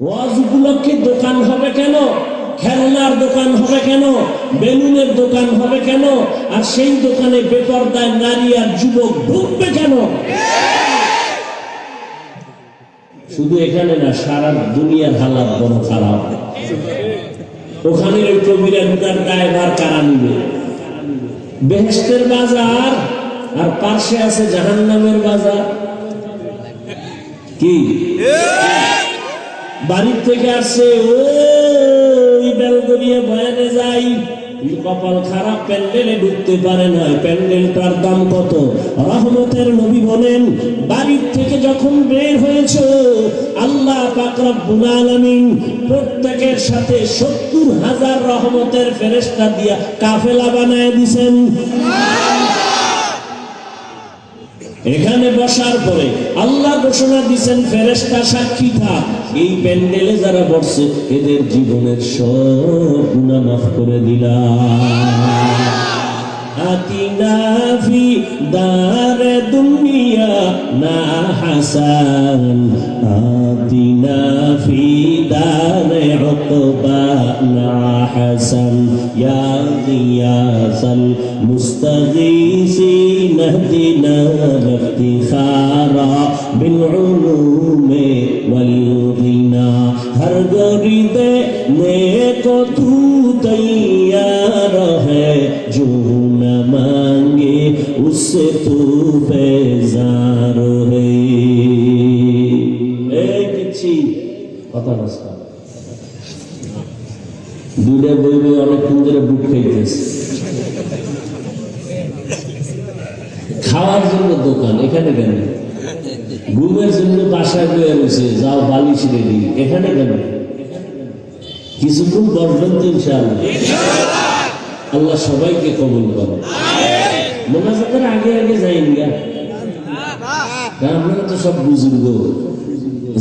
ওয়াজ উপলক্ষে দোকান হবে কেন? খেলনার দোকান হবে কেন? বেলুনের দোকান হবে কেন? আর সেই দোকানে বেপরদায় নারী আর যুবক ঢুকবে কেন? শুধু এখানে না, সারা দুনিয়ার হালাত বড় খারাপ। ওখানে ওই কবিরা ড্রাইভার কারা নিবে? বেহেস্তের বাজার আর পাশে আছে জাহান্নামের বাজার। কি? বাড়ির থেকে আসছে ওই বেলগড়িয়া বয়ানে যাই। কপাল খারাপ, প্যান্ডেলে ঢুকতে পারে না। প্যান্ডেলটার দাম কত? রহমতের নবী বলেন, বাড়ির থেকে যখন বের হয়েছে, আল্লাহ প্রত্যেকের সাথে সত্তর হাজার রহমতের ফেরেস্তা দিয়া কাফেলা বানায় দিছেন। এখানে বসার পরে আল্লাহ ঘোষণা দিচ্ছেন ফেরেস্তা সাক্ষী থাক। এই প্যান্ডেলে যারা বসছে, এদের জীবনের সব গুণা মাফ করে দিলাম। آتنا في دار الدنيا ما حسن آتنا في دار عقبى ما حسن يا غياث المستغيثين اهدنا الافتخار بالعلوم والغنى ہر گرد نیک تو تيار ہے جو उससे तू बेजार है। एक বই বই অনেকক্ষণ ধরে বুক খাইতেছে খাওয়ার জন্য দোকান এখানে কেন? ঘুমের জন্য বাসায় বয়ে রয়েছে যাও বালিশ রেডি এখানে কেন? কিছুক্ষণ বসবেন তো ইনশাআল্লাহ। আল্লাহ সবাইকে কবুল করো মোনাজাতের আগে আগে যাইন গা আপনারা তো সব বুজুর্গ।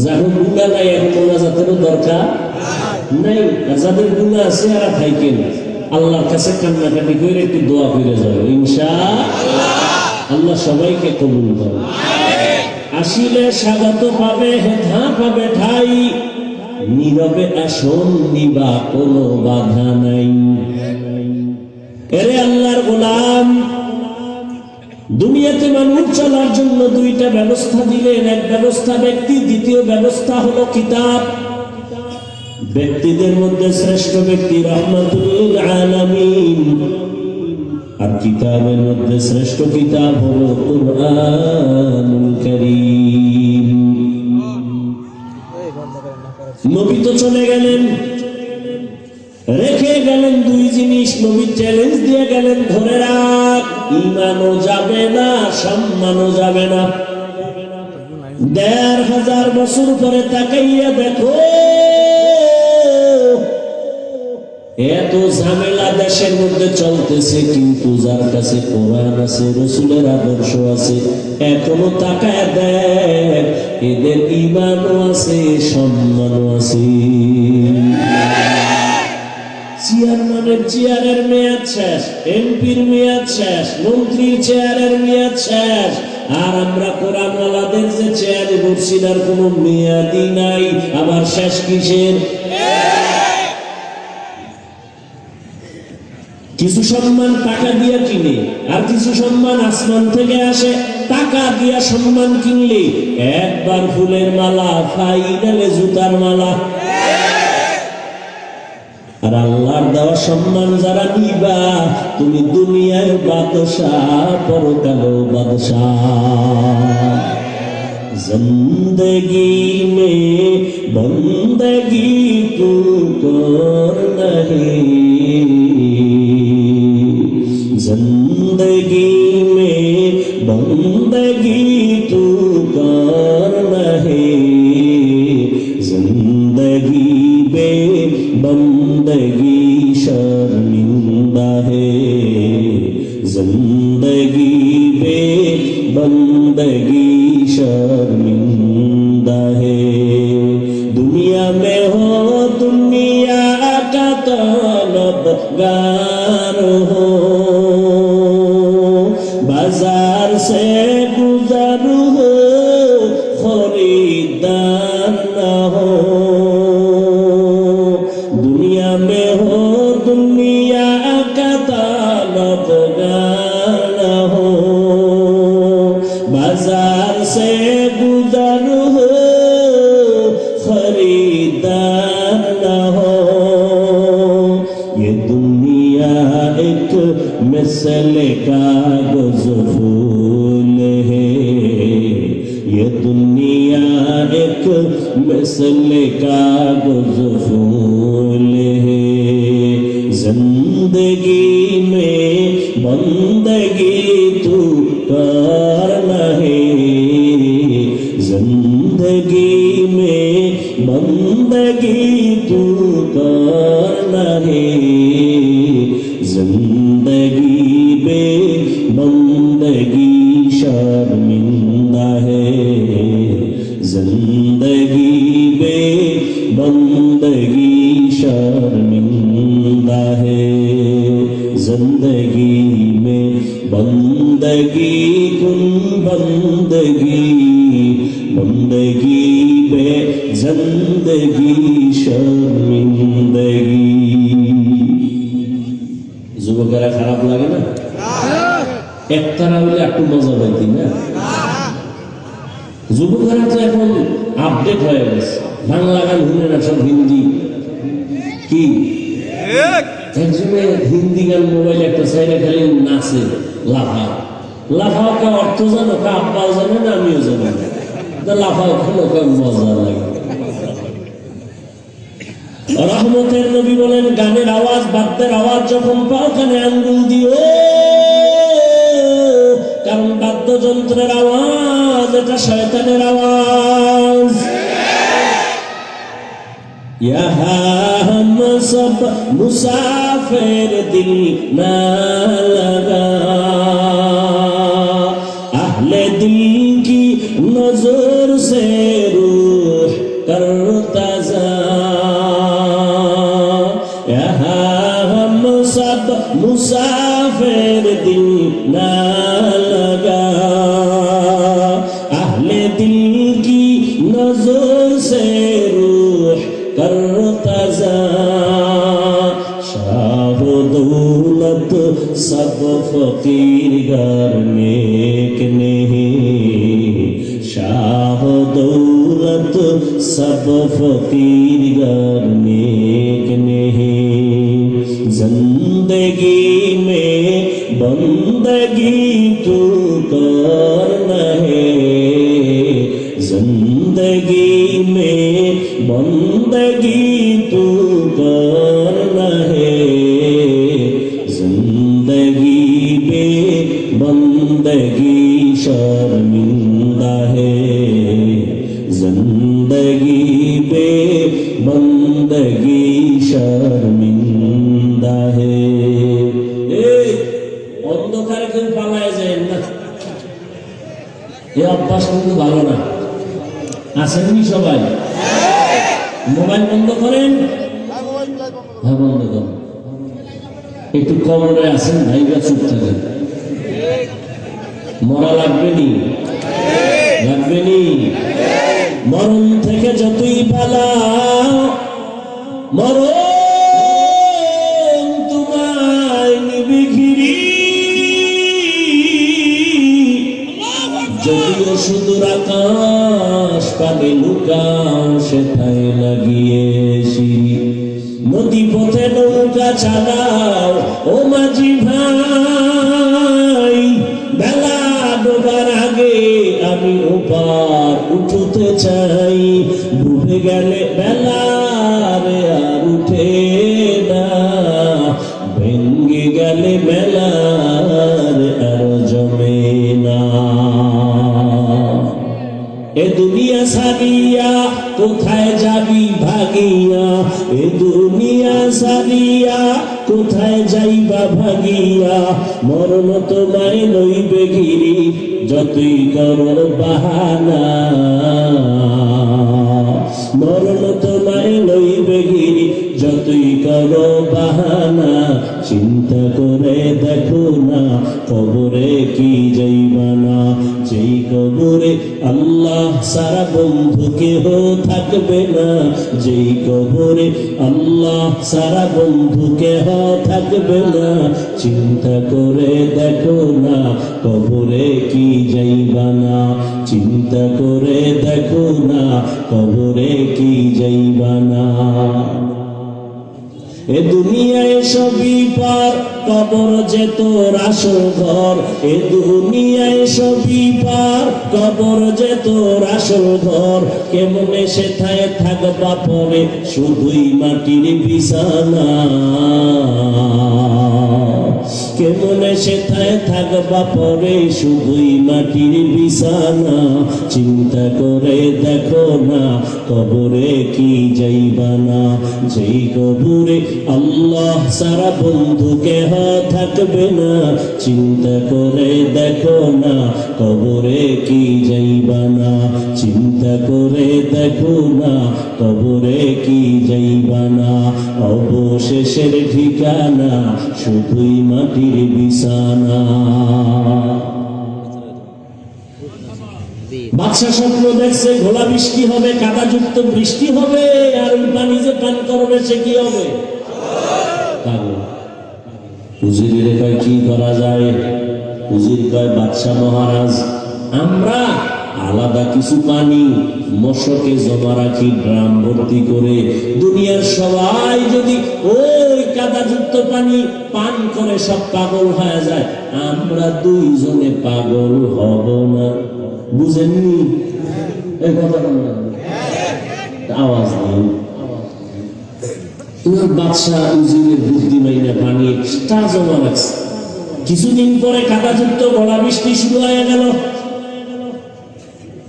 যাদের গুণা নাই এখন মোনাজাতেরও দরকার নাই। যাদের গুণা আছে আর থাইকেন। আল্লাহর কাছে কান্নাকাটি করে একটু দোয়া করে যাবে ইনশা আল্লাহ। সবাইকে কবুল করে আসিলে স্বাগত পাবে, হেথা পাবে ঠাই। নীরবে আসন নিবা, কোনো বাধা নাই। এরে আল্লাহর গোলাম দুনিয়াতে মানুষ চলার জন্য দুইটা ব্যবস্থা দিলেন। এক ব্যবস্থা ব্যক্তি, দ্বিতীয় ব্যবস্থা হলো কিতাব। ব্যক্তিদের মধ্যে শ্রেষ্ঠ ব্যক্তি রহমতুল আর কিতাবের মধ্যে শ্রেষ্ঠ কিতাব হলো নবী তো চলে গেলেন। রেখে গেলেন দুই জিনিস নবী চ্যালেঞ্জ দিয়ে গেলেন, ধরে রাখ, ইমানও যাবে না, সম্মানও যাবে না। দেড় হাজার বছর পরে তাকাইয়া দেখো, এত ঝামেলা দেশের মধ্যে চলতেছে, কিন্তু যার কাছে কোরআন আছে, রসুলের আদর্শ আছে, এখনও তাকায় দেখ, এদের ইমানও আছে, সম্মানও আছে। চেয়ারম্যানের চেয়ারের মেয়াদ শেষ, এমপির মেয়াদ শেষ, মন্ত্রীর চেয়ারের মেয়াদ শেষ। আর আমরা কোরআনওয়ালাদের যে চেয়ারে বসছি তার কোনো মেয়াদই নাই। আবার শেষ কিসের? কিছু সম্মান টাকা দিয়ে কিনে, আর কিছু সম্মান আসমান থেকে আসে, টাকা দিয়া সম্মান কিনলে একবার ফুলের মালা, ফাইনালে জুতার মালা। আর আল্লাহর দেওয়া সম্মান যারা নিবা তুমি দুনিয়ার বাদশাহ পরকালো বাদশাহ जिंदगी में बंदगी तू कर नहीं مبدل ہو۔ بازار سے گزر ہو ہو۔ یہ دنیا ایک مثل کا گزفول ہے۔ یہ دنیا ایک مثل کا রহমতের নবী বলেন গানের আওয়াজ বাদ্যের আওয়াজ যখন পাও কানে আঙ্গুল দিও কারণ বাদ্যযন্ত্রের আওয়াজ এটা শয়তানের আওয়াজ यहाँ हम सब मुसाफिर दिल ना लगा अहले दिल की नजर से আহলে দিল না লগা। আহলে দিল কি নজর সে রুহ কর তাজা। শাহ দৌলত সব ফকির ঘর নেক নেহি শাহ দৌলত সব ফকির ঘর নেক पुकार है ज़िंदगी में बंदगी पुकार है ज़िंदगी में बंदगी शर्म কিন্তু ভালো না। আসেননি সবাই? মোবাইল বন্ধ করেন? হ্যাঁ বন্ধ করেন। একটু কমরে আসেন ভাইবা চুপ থাকেন। মরা লাগবে নি? লাগবে নি? মরণ থেকে যতই পালা মরণ সুদূর আকাশ পানে লুকাও, সেথায় লাগিয়েছি নদী পথে নৌকা চালাও, ও মাঝি ভাই, বেলা ডোবার আগে আমি ওপার উঠতে চাই। ডুবে গেলে বেলা ভাগিয়া, এ দুনিয়া সারিয়া, কোথায় যাইবা ভাগিয়া? মরণ তোমায় লইবে গিরি, যতই করো বাহানা। মরণ তোমায় লইবে গিরি, যতই করো বাহানা। চিন্তা করে দেখো না, কবরে কি যাইবা না। যেই কবরে আল্লাহ সারা বন্ধু কেহ থাকবে না, যেই কবরে আল্লাহ সারা বন্ধু কেহ থাকবে না, চিন্তা করে দেখো না কবরে কি যাইবা না চিন্তা করে দেখো না কবরে কি যাইবা না এ দুনিয়ায় দুনিয়ায় সবই পার, কবর যে তোর আসল ঘর। কেমনে সেথায় থাকবা পরে? শুধুই মাটির বিছানা। কেমনে সেথায় থাকবা পরে শুধুই মাটির বিছানা। চিন্তা করে দেখো না, কবরে কি যাইবা না যেই কবরে আল্লাহ সারা বন্ধু কেহ থাকবে না, চিন্তা করে দেখো না, কবরে কি যাইবা না চিন্তা করে দেখো না, কবরে কি যাইবা না অবশেষের ঠিকানা শুধুই মাটির বিছানা। বাদশা স্বপ্ন দেখছে, ঘোলা বৃষ্টি হবে, কাদাযুক্ত বৃষ্টি হবে, আর ওই পানি যে পান করবে, সে কি হবে? হুজুরিরে কয়, কি করা যায়? হুজুর কয়, বাদশাহ মহারাজ, আমরা আলাদা কিছু পানি মশকে জমা রাখি ড্রাম ভর্তি করে দুনিয়ার সবাই যদি ওই কাদাযুক্ত পানি পান করে সব পাগল হয়ে যায়, আমরা দুইজনে পাগল হব না। বুঝেননি? আওয়াজ নেই তোমার বাদশাহ উজিরের বুদ্ধি মাইনা পানি এক্সট্রা জমা রাখছে। কিছুদিন পরে কাদাযুক্ত গলা বৃষ্টি শুরু হয়ে গেল।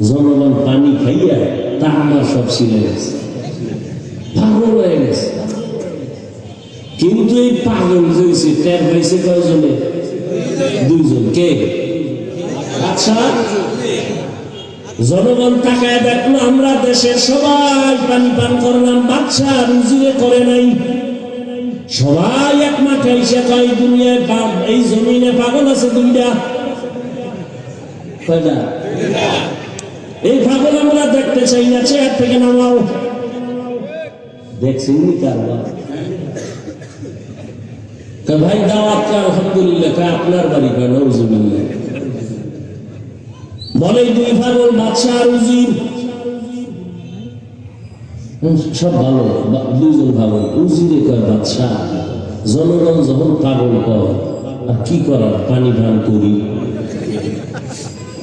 জনগণ পানি খাইয়া তা আমার সব ছিঁড়ে গেছে। পাগল হয়ে গেছে। কিন্তু এই পাগল হয়েছে টের পাইছে কয়জনে? দুইজন। কে? আচ্ছা জনগণ তাকায় দেখল, আমরা দেশের সবাই পানি পান করলাম বাচ্চা রুজিরে করে নাই। সবাই এক এসে কয়, দুনিয়ায় এই জমিনে পাগল আছে দুইটা? কয়টা এই পাগল আমরা দেখতে চাই না চেয়ার থেকে নামাও। দেখছেন নি কারবার তা ভাই দাওয়াত আলহামদুলিল্লাহ আপনার বাড়ি কয় নজুবিল্লাহ বলে দুই পাগল উজির। হুম, সব ভালো দুইজন পাগল উজিরে কয় বাদশাহ জনগণ যখন পাগল কয় আর কি করার? পানি পান করি।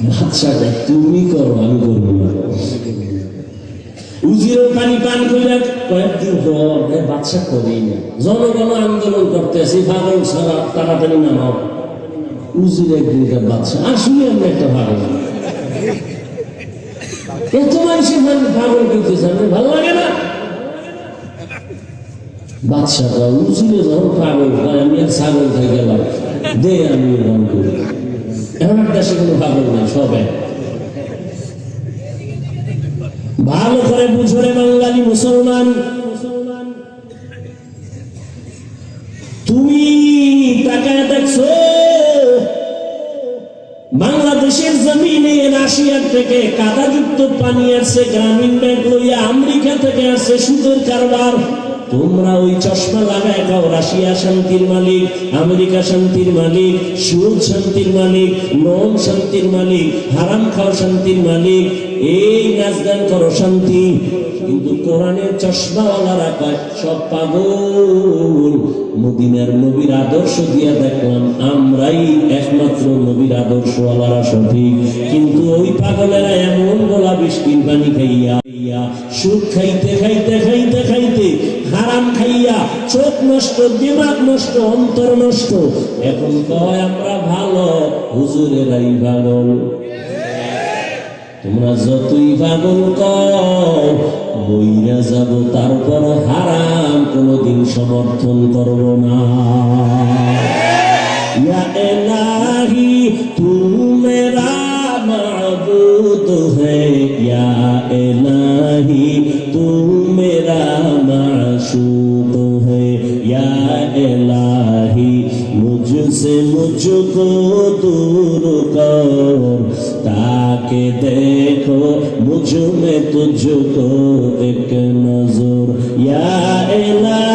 কয়, তুমি করো আমি করব না। উজিরও পানি পান করে কয়েকদিন পর বাদশাহ করেই না জনগণ আন্দোলন করতেছে পাগল ছাড়া তাড়াতাড়ি নামাও উজির একদিনকার বাদশাহ আসলে আমরা একটা পাগল এত মানুষের ভাবে পাগল করতেছে আমার ভালো লাগে না? বাদশাহটা উজিরে যখন পাগল হয় আমি আর ছাগল থেকে গেলাম। দে আমি গান করি। ভালো করে বুঝরে বাঙালি মুসলমান। তুমি তাকায় দেখছ, বাংলাদেশের জমিনে রাশিয়ার থেকে কাদাযুক্ত পানি আসছে, গ্রামীণ ব্যাংক লইয়া আমেরিকা থেকে আসছে সুদের কারবার। তোমরা ওই চশমা লাগায় খাও। রাশিয়া শান্তির মালিক, আমেরিকা শান্তির মালিক, সুদ শান্তির মালিক লোন শান্তির মালিক, হারাম খাও শান্তির মালিক। এই নাচ গান করো, শান্তি। কিন্তু কোরআনের চশমাওয়ালারা কয়, সব পাগল। মদিনার নবীর আদর্শ দিয়া দেখলাম আমরাই একমাত্র নবীর আদর্শওয়ালারা সঠিক। কিন্তু ওই পাগলেরা এমন গোলা বৃষ্টির পানি খাইয়া সুদ খাইতে খাইতে খাইতে খাইতে হারাম খাইয়া চোখ নষ্ট, দিমাগ নষ্ট, অন্তর নষ্ট। এখন কয়, আমরা ভালো হুজুরেরাই পাগল। তোমরা যতই পাগল কও বইরা যাব, তারপর হারাম কোনোদিন সমর্থন করব না। ইয়া درود ہے یا الہی تو میرا معشوق ہے یا الہی مجھ سے مجھ کو دور کر تاکہ دیکھو مجھ میں تجھ کو ایک نظر یا الہی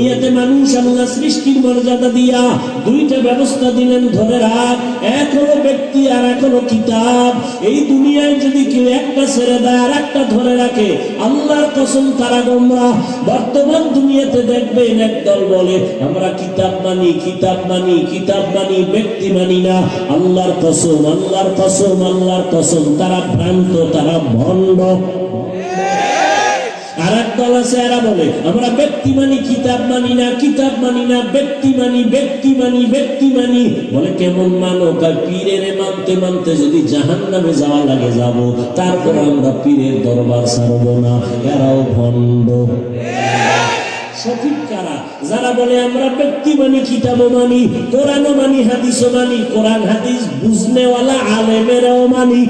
দুনিয়াতে মানুষ আল্লাহ সৃষ্টির মর্যাদা দিয়া দুইটা ব্যবস্থা দিলেন ধরে রাখ। এক হলো ব্যক্তি আর এক হলো কিতাব। এই দুনিয়ায় যদি কেউ একটা ছেড়ে দেয় আর একটা ধরে রাখে, আল্লাহর কসম তারা গোমরা বর্তমান দুনিয়াতে দেখবেন একদল বলে, আমরা কিতাব মানি কিতাব মানি কিতাব মানি, ব্যক্তি মানি না। আল্লাহর কসম আল্লাহর কসম আল্লাহর কসম। তারা ভ্রান্ত, তারা ভণ্ড। আর এক দল আছে এরা বলে, আমরা ব্যক্তি মানি, কিতাব মানি না, কিতাব মানি না, ব্যক্তি মানি ব্যক্তি মানি ব্যক্তি মানি। বলে, কেমন মানো কয় পীরের মানতে মানতে যদি জাহান নামে যাওয়া লাগে যাব, তারপর আমরা পীরের দরবার ছাড়ব না। এরাও ভণ্ড। সঠিক কারা? যারা বলে, আমরা ব্যক্তি মানি, কিতাবও মানি, কোরআনও মানি, হাদিসও মানি, কোরআন, হাদিস বুঝনেওয়ালা, আলেমেরাও মানি।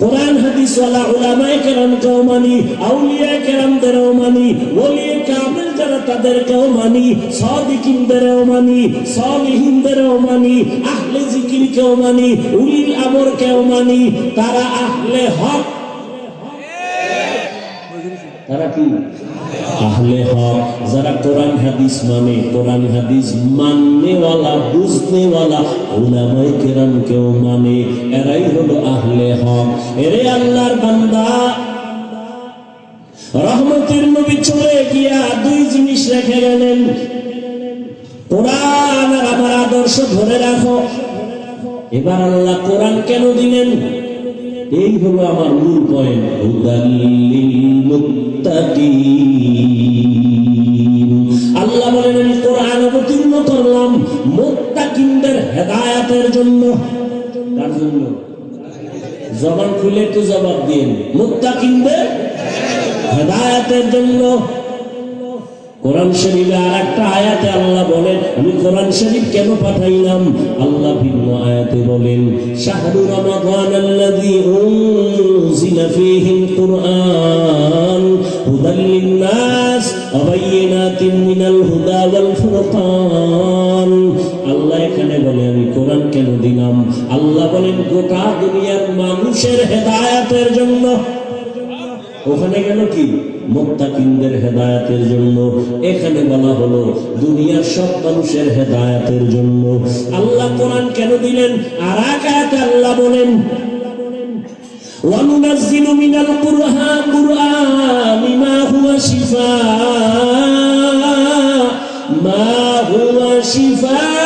কোরআন হাদিস ওয়ালা উলামায়ে কেরামকেও মানি আউলিয়া কেরামদেরও মানি, ওলিয়ে কামেল যারা তাদেরকেও মানি, সাদিকিনদেরও মানি, সালিহিনদেরও মানি, আহলে জিকিরকেও মানি, উলিল আমরকেও মানি, তারা আহলে হক। তারা কি? আহলে হক, যারা কোরআন হাদিস মানে কোরআন হাদিস মাননেওয়ালা, বুঝনেওয়ালা, উলামায়ে কেরামকেও মানে এরাই হলো আহলে হক। এরে আল্লাহর বান্দা, রহমতের নবী চলে গিয়া দুই জিনিস রেখে গেলেন। কোরআন আর আমার আদর্শ ধরে রাখো। এবার আল্লাহ কোরআন কেন দিলেন? এই হলো আমার মূল পয়েন্ট হুদাল্লিল আল্লাহ বলেন, আমি কোরআন অবতীর্ণ করলাম, মুত্তাকিনদের হেদায়াতের জন্য। তার জন্য? জবান খুলে একটু জবাব দিন। মুত্তাকিনদের হেদায়াতের জন্য। কোরআন শরীফে আর একটা আয়াতে আল্লাহ বলেন, আমি কোরআন শরীফ কেন পাঠাইলাম? আল্লাহ ভিন্ন আয়াতে বলেন, শাহরু রমাদান আল্লাযী উনজিলা ফীহিল কুরআন হুদাল লিন-নাস ওয়া বায়িনাতিন মিনাল হুদা ওয়াল ফুরকান। আল্লাহ এখানে বলে, আমি কোরআন কেন দিলাম? আল্লাহ বলেন, গোটা দুনিয়ার মানুষের হেদায়েতের জন্য ওখানে গেল কি মোত্তাকিনদের হেদায়াতের জন্য এখানে বলা হলো দুনিয়ার সব মানুষের হেদায়াতের জন্য আল্লাহ কোরআন কেন দিলেন আর এক আয়াতে আল্লাহ বলেন وننزل من القرآن قرآن ما هو شفاء ما هو شفاء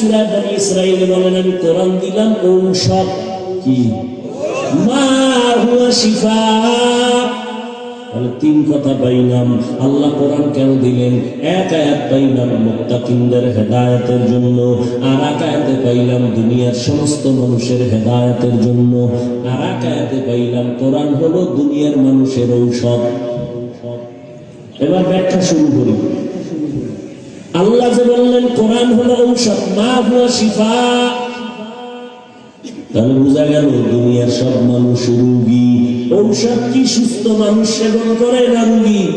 সূরা বনি বলেন, আমি কোরআন দিলাম ঔষধ কি? তিন কথা পাইলাম আল্লাহ কোরআন কেন দিলেন? এক আয়াত পাইলাম হেদায়েতের জন্য, আর এক আয়াতে পাইলাম দুনিয়ার সমস্ত মানুষের হেদায়তের জন্য, আর এক আয়াতে পাইলাম কোরআন হলো দুনিয়ার মানুষের ঔষধ। এবার ব্যাখ্যা শুরু করি। আল্লাহ যে বললেন, কোরআন হলো ঔষধ, মা হুয়া শিফা। তাহলে বোঝা গেল, দুনিয়ার সব মানুষ রুগী। ঔষধ কি সুস্থ মানুষ সেবন করে না রুগী?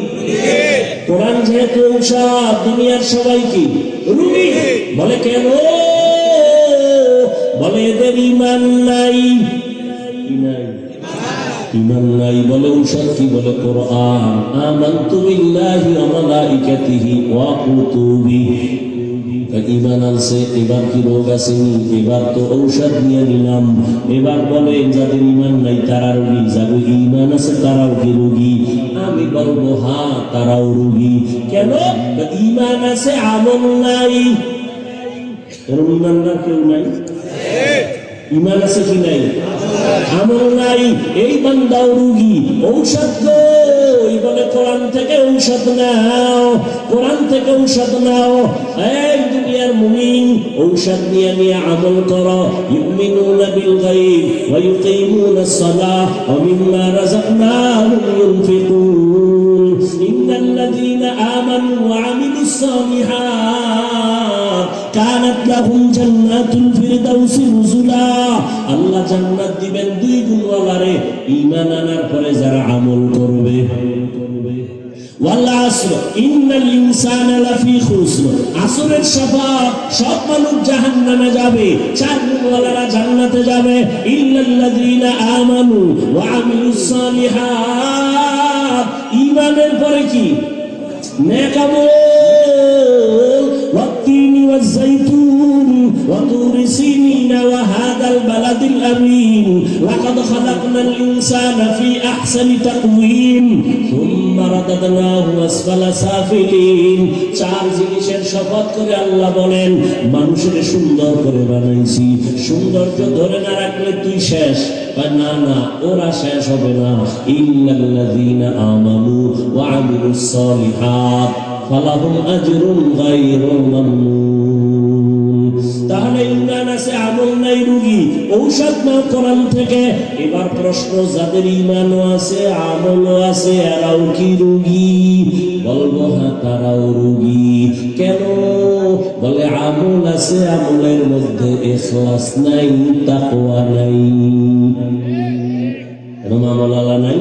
কোরআন যেহেতু ঔষধ, দুনিয়ার সবাই কি? রুগী। বলে, কেন? বলে, এদের ইমান নাই। নাই? ইমান নাই বলে কি বলে, কোরআন? আমানতু বিল্লাহি ওয়া মালাইকাতিহি ওয়া কুতুবিহি ইমান আনছে, এবার কি রোগ আসেনি এবার তো ঔষধ নিয়ে নিলাম। এবার বলে, যাদের ইমান নাই তারা রোগী যাদের ইমান আছে, তারাও কি রোগী? আমি বলব হ্যাঁ তারাও রোগী। কেন? ইমান আছে, আমল নাই। এরকম ইমানদার কেউ নাই। ইমান আছে কি নাই? আমল নাই। এই বান্দাও রুগী, ঔষধ কই বলে কোরআন থেকে ঔষধ নাও, কোরআন থেকে ঔষধ নাও। এক দুনিয়ার মুমিন, ঔষধ নিয়ে নিয়ে আমল করো। ইউমিনুনা বিল গায়ব ওয়া ইউকিমুনা সালাহ ওয়া মিম্মা রাযাকনাহুম ইউনফিকুন। ইন্নাল্লাযীনা আমানু ওয়া আমিলুস সালিহাত। কানাত লাহুম জান্নাতুল ফিরদাউস আল্লাহ জান্নাত দিবেন দুই গুণওয়ালারে। ঈমান আনার পরে যারা আমল করবে। আসরের যাবে। চার গুণওয়ালারা জান্নাতে যাবে। পরে কি? নেক والزيتون وطور سينين وهذا البلد الأمين لقد خلقنا الإنسان في أحسن تقويم ثم رددناه أسفل سافلين চার জিনিসের শপথ করে আল্লাহ বলেন মানুষের সুন্দর করে বানাইছি সৌন্দর্য ধরে না রাখলে তুই শেষ বা না না ওরা শেষ হবে না ইল্লাল্লাযীনা আমানু ওয়া আমিলুস সালিহাত ফালাহুম আজরুন গায়রু মামনুন তাহলে ইমান আছে, আমল নাই রুগী। ঔষধ নাও কোরআন থেকে এবার প্রশ্ন, যাদের ইমানও আছে, আমলও আছে, এরাও কি রুগী? বলব হ্যাঁ তারাও রুগী। কেন? বলে, আমল আছে, আমলের মধ্যে এখলাস নাই, তাকওয়া নাই। আমল নাই?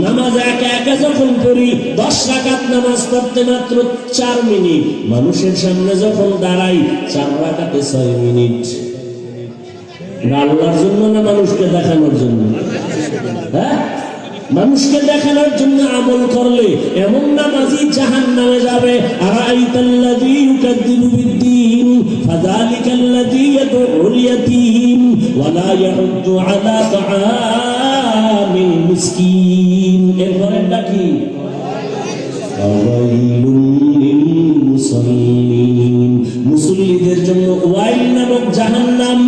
নামাজ একা একা যখন পড়ি, দশ রাকাত নামাজ পড়তে মাত্র চার মিনিট। মানুষের সামনে যখন দাঁড়াই, চার রাকাতে ছয় মিনিট। আল্লাহর জন্য না মানুষকে দেখানোর জন্য? হ্যাঁ? মানুষকে দেখানোর জন্য আমল করলে এমন নামাজি জাহান নামে যাবে আর আইতাল্লাযী ইউকাদ্দিবু বিদ্দীন কি? মুসল্লিদের জন্য ওয়াইল নামক জাহান্নাম।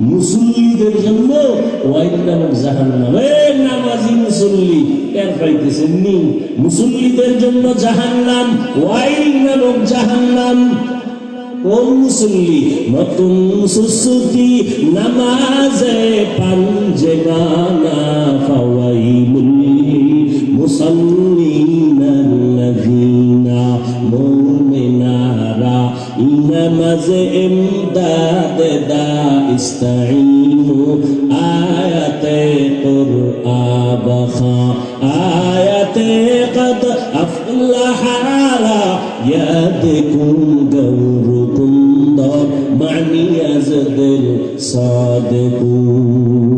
মুসল্লিদের জন্য ওয়াইল নামক জাহান্নাম। এ নামাজি মুসল্লি এর পাইতেছেন নি? মুসল্লিদের জন্য জাহান্নাম, ওয়াইল নামক জাহান্নাম। কোন মুসল্লি নতুন সুসুতি নামাজে পাঞ্জে গানা ফাওয়াইলুল মুসাল্লিন আল্লাযীনা মুমিনারা নামাজে ইমদাদ দা ইস্তাঈনু, আয়াতে কুরআবখা, আয়াতে কদ আফলাহা ইয়াদকুম গৌরকুম দর আজদিল সাদিকুন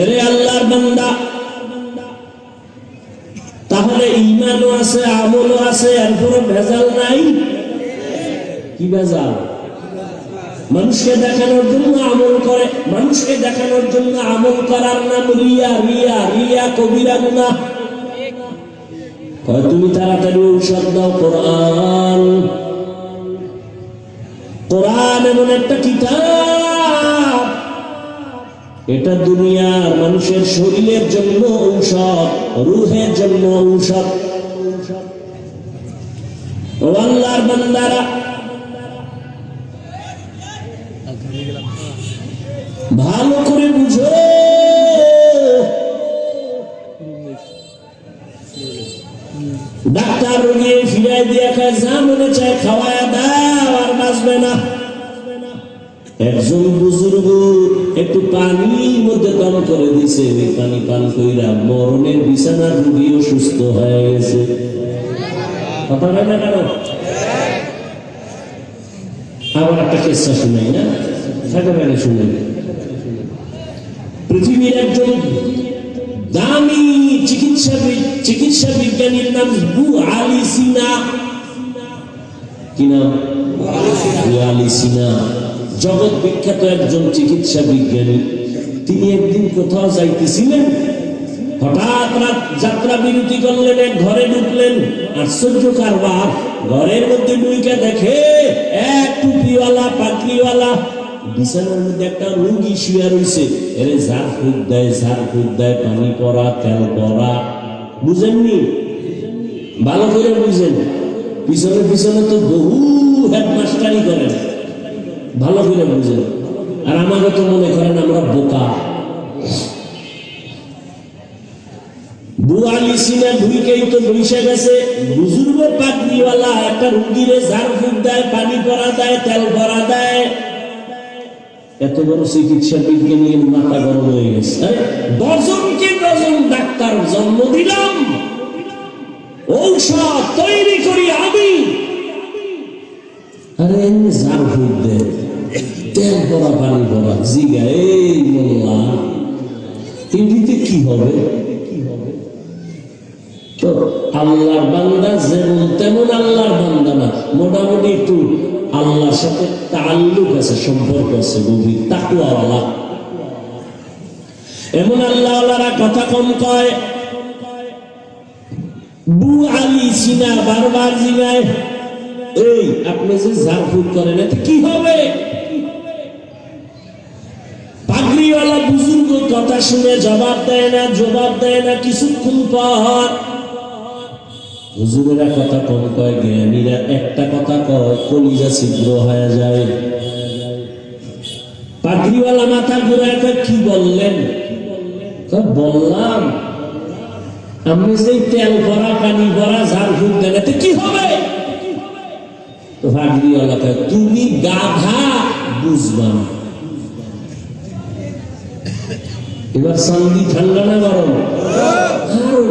এরে আল্লাহর বান্দা, তাহলে ইমানও আছে, আমলও আছে এরপরে ভেজাল নাই? কি ভেজাল? মানুষকে দেখানোর জন্য আমল করে, মানুষকে দেখানোর জন্য আমল করার নাম রিয়া রিয়া রিয়া, কবিরা গুনা তুমি তাড়াতাড়ি ঔষধ দাও, কোরআন। কোরআন এমন একটা কিতাব। এটা দুনিয়ার মানুষের শরীরের জন্য ঔষধ, রুহের জন্য ঔষধ। ও বান্দারা। ভালো করে বুঝো। ডাক্তার রোগী ফিরাই দিয়ে খায়, যা মনে চায় খাওয়ায়। একজন বুজুর্গ একটু পানির মধ্যে দম করে দিছে পানি পান কইরা মরণের বিছানার রুগীও সুস্থ হয়ে গেছে। একটা শুনাই না? শুনে পৃথিবীর একজন দামি চিকিৎসা চিকিৎসা বিজ্ঞানীর নাম বু আলী সিনা। কি নাম? আলী সিনা। জগৎ বিখ্যাত একজন চিকিৎসা বিজ্ঞানী। তিনি একদিন কোথাও যাইতেছিলেন, হঠাৎ রাত যাত্রা বিরতি করলেন, এক ঘরে ঢুকলেন। আশ্চর্য কারবার, ঘরের মধ্যে ঢুকে দেখে এক টুপিওয়ালা, পাগড়িওয়ালা, বিছানার মধ্যে একটা রুগী শুয়ে রয়েছে এরে, ঝাড় ফুট দেয়, ঝাড় ফুট দেয়, পানি পরা তেল পরা বুঝেননি? ভালো করে বুঝেন। পিছনে পিছনে তো বহু হেডমাস্টারি করেন। ভালো করে বুঝেন। আর আমাকে তো মনে করেন আমরা বোকা। ঢুইকেই তো বসে গেছে। বুজুর্গ একটা রুগীরে ঝাড় দেয়, পানি পরা দেয়, তেল ভরা দেয়। এত বড় চিকিৎসা বিজ্ঞানীর মাথা গরম হয়ে গেছে। ডজনকে ডজন ডাক্তার জন্ম দিলাম। ঔষধ তৈরি করি আমি। আরে, এমনি জার ফুট দে তেল ভরা পানি ভরা, জিগা, এই মোল্লা। এমনিতে কি হবে? তো আল্লাহর বান্দা যেমন তেমন আল্লাহর বান্দা না, মোটামুটি একটু আল্লাহর সাথে তাল্লুক আছে, সম্পর্ক আছে, গভীর তাকুয়াওয়ালা এমন আল্লাহওয়ালারা কথা কম কয়, বু আলী সিনা বারবার জিগায়, এই আপনি যে ঝাড়ফুঁক করেন, এতে কি হবে? পাগড়িওয়ালা বুজুর্গ কথা শুনে জবাব দেয় না, জবাব দেয় না, কিছুক্ষণ পর। হুজুরেরা কথা কম কয়, জ্ঞানীরা একটা কথা কয়, কলিজা ছিদ্র হয়ে যায়। পাগড়িওয়ালা মাথা ঘুরায় কয়, কি বললেন? বললাম, আমি যে তেল ভরা, পানি ভরা, ঝাড় ফুট দেন, এতে কি হবে? তো পাগড়িওয়ালা কয়, তুমি গাধা, বুঝবা না। এবার সান্দি ঠান্ডা না গরম? আরও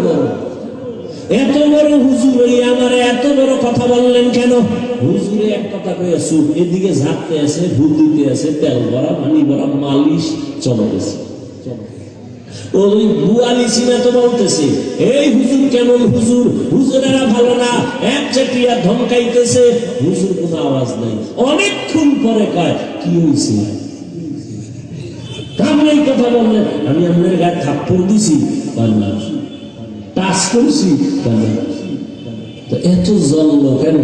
এত বড় হুজুর, এই আমার এত বড় কথা বললেন কেন? হুজুরে এক কথা কয়ে সুখ এদিকে ঝাঁকতে আছে দিতে আছে, তেল ভরা, পানি ভরা, মালিশ চলতেছে ওই বুয়ালি সিনা তো বলতেছে, এই হুজুর কেমন হুজুর? হুজুরেরা ভালো না, এক চাটিয়া ধমকাইতেছে। হুজুর কোনো আওয়াজ নাই। অনেকক্ষণ পরে কয়, কি হয়েছে আপনি কথা বললেন আমি আপনার গায়ে থাপ্পড় দিছি পারলাম টাচ করছি পারলাম তো এত জল কেন?